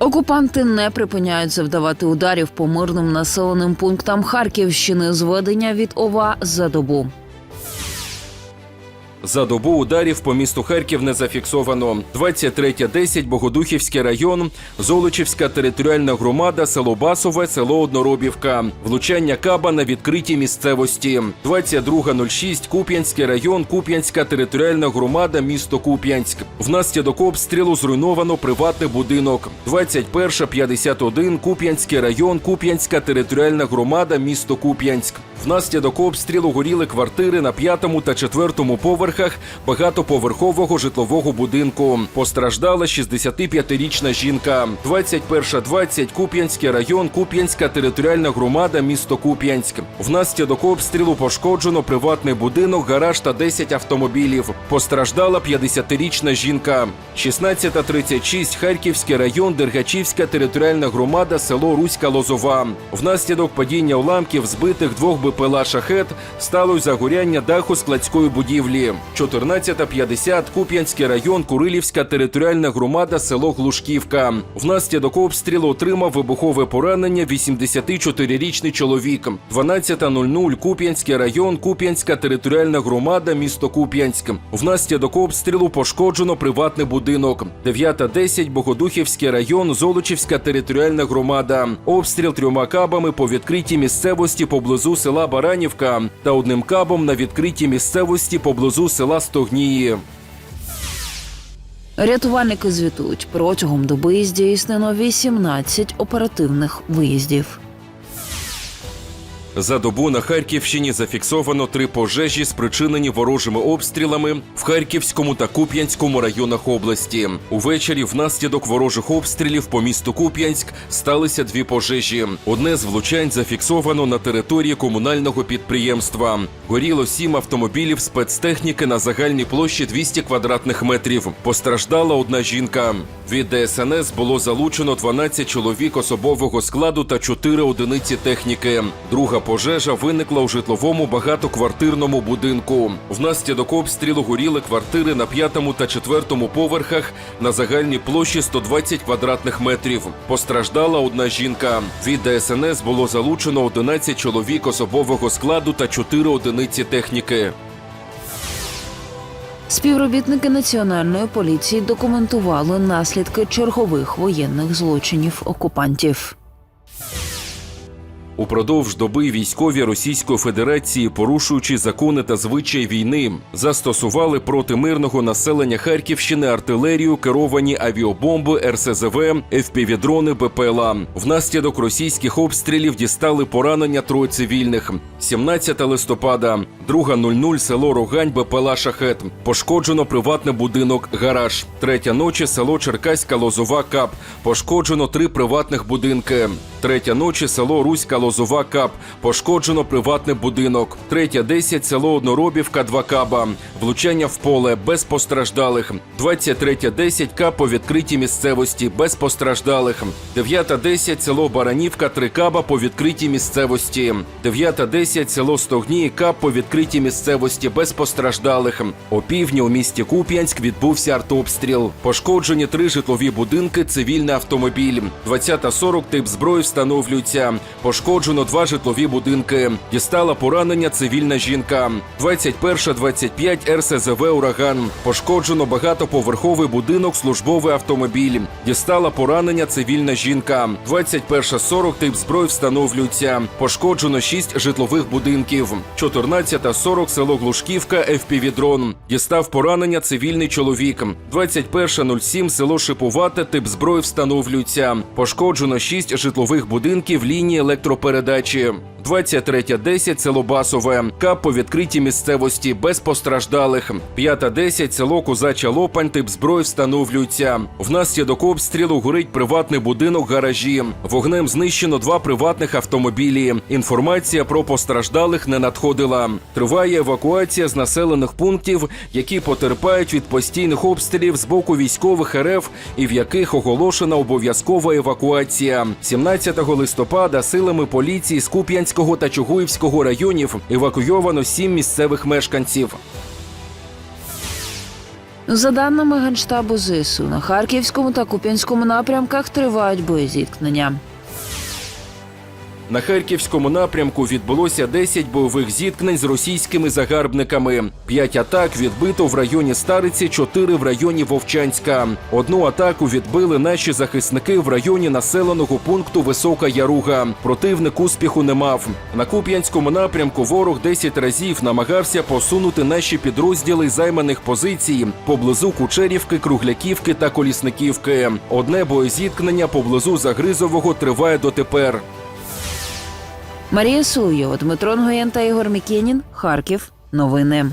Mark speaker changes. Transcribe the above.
Speaker 1: Окупанти не припиняють завдавати ударів по мирним населеним пунктам Харківщини. Зведення від ОВА за добу.
Speaker 2: За добу ударів по місту Харків не зафіксовано. 23.10 Богодухівський район, Золочівська територіальна громада, село Басове, село Одноробівка. Влучання каба на відкритій місцевості. 22.06 Куп'янський район, Куп'янська територіальна громада, місто Куп'янськ. Внаслідок обстрілу зруйновано приватний будинок. 21.51 Куп'янський район, Куп'янська територіальна громада, місто Куп'янськ. Внаслідок обстрілу горіли квартири на п'ятому та четвертому поверхах багатоповерхового житлового будинку. Постраждала 65-річна жінка. 21.20 Куп'янський район, Куп'янська територіальна громада, місто Куп'янськ. Внаслідок обстрілу пошкоджено приватний будинок, гараж та 10 автомобілів. Постраждала 50-річна жінка. 16.36 Харківський район, Дергачівська територіальна громада, село Руська Лозова. Внаслідок падіння уламків збитих двох БПЛА «Шахет» сталося загоряння даху складської будівлі. 14.50 Куп'янський район, Курилівська територіальна громада, село Глушківка. Внаслідок обстрілу отримав вибухове поранення 84-річний чоловік. 12.00 Куп'янський район, Куп'янська територіальна громада, місто Куп'янськ. Внаслідок обстрілу пошкоджено приватний будинок. 9.10 Богодухівський район, Золочівська територіальна громада. Обстріл трьома кабами по відкритій місцевості поблизу села Баранівка та одним кабом на відкритій місцевості поблизу села Стогніє.
Speaker 1: Рятувальники звітують протягом доби здійснено 18 оперативних виїздів.
Speaker 2: За добу на Харківщині зафіксовано три пожежі, спричинені ворожими обстрілами в Харківському та Куп'янському районах області. Увечері внаслідок ворожих обстрілів по місту Куп'янськ сталися дві пожежі. Одне з влучань зафіксовано на території комунального підприємства. Горіло сім автомобілів спецтехніки на загальній площі 200 квадратних метрів. Постраждала одна жінка. Від ДСНС було залучено 12 чоловік особового складу та 4 одиниці техніки. Друга пожежа виникла у житловому багатоквартирному будинку. Внаслідок обстрілу горіли квартири на п'ятому та четвертому поверхах на загальній площі 120 квадратних метрів. Постраждала одна жінка. Від ДСНС було залучено 11 чоловік особового складу та 4 одиниці техніки.
Speaker 1: Співробітники національної поліції документували наслідки чергових воєнних злочинів окупантів.
Speaker 2: Упродовж доби військові Російської Федерації, порушуючи закони та звичаї війни, застосували проти мирного населення Харківщини артилерію, керовані авіабомби, РСЗВ, ФПВ-дрони, БПЛА. Внаслідок російських обстрілів дістали поранення троє цивільних. 17 листопада, 2.00 село Рогань, БПЛА Шахет. Пошкоджено приватний будинок, гараж. Третя ночі село Черкаська Лозова КАП. Пошкоджено три приватних будинки. Третя ночі село Руська Лозова КАП. Пошкоджено приватний будинок. Третя 10 село Одноробівка 2 каба. Влучання в поле без постраждалих. 23.10 КАП по відкритій місцевості без постраждалих. 9.10 село Баранівка 3 каба по відкритій місцевості. 9.10 село Стогні КАП по відкритій місцевості без постраждалих. О півдні у місті Куп'янськ відбувся артобстріл. Пошкоджені три житлові будинки, цивільний автомобіль. 20.40 тип зброї встановлюється. Пошкоджено два житлові будинки. Дістала поранення цивільна жінка. 21.25 РСЗВ «Ураган». Пошкоджено багатоповерховий будинок, службовий автомобіль. Дістала поранення цивільна жінка. 21.40 тип зброї встановлюється. Пошкоджено 6 житлових будинків. 14.40 село Глушківка, ФПВ-дрон. Дістав поранення цивільний чоловік. 21.07 село Шипувате, тип зброї встановлюється. Пошкоджено 6 житлових будинків лінії електропередачі. 23.10 село Басове. КАП по відкритій місцевості без постраждалих. 5.10 село Козача Лопань тип зброї встановлюється. Внаслідок обстрілу горить приватний будинок гаражі. Вогнем знищено два приватних автомобілі. Інформація про постраждалих не надходила. Триває евакуація з населених пунктів, які потерпають від постійних обстрілів з боку військових РФ і в яких оголошена обов'язкова евакуація. 17 листопада силами поліції з Куп'янського та Чугуївського районів евакуйовано сім місцевих мешканців.
Speaker 1: За даними Генштабу ЗСУ, на Харківському та Куп'янському напрямках тривають боєзіткнення.
Speaker 2: На харківському напрямку відбулося 10 бойових зіткнень з російськими загарбниками. П'ять атак відбито в районі Стариці, чотири в районі Вовчанська. Одну атаку відбили наші захисники в районі населеного пункту Висока Яруга. Противник успіху не мав. На Куп'янському напрямку ворог 10 разів намагався посунути наші підрозділи займаних позицій поблизу Кучерівки, Кругляківки та Колісниківки. Одне боєзіткнення поблизу Загризового триває дотепер.
Speaker 1: Марія Сулєва, Дмитро Нгоєн та Ігор Мікенін. Харків. Новини.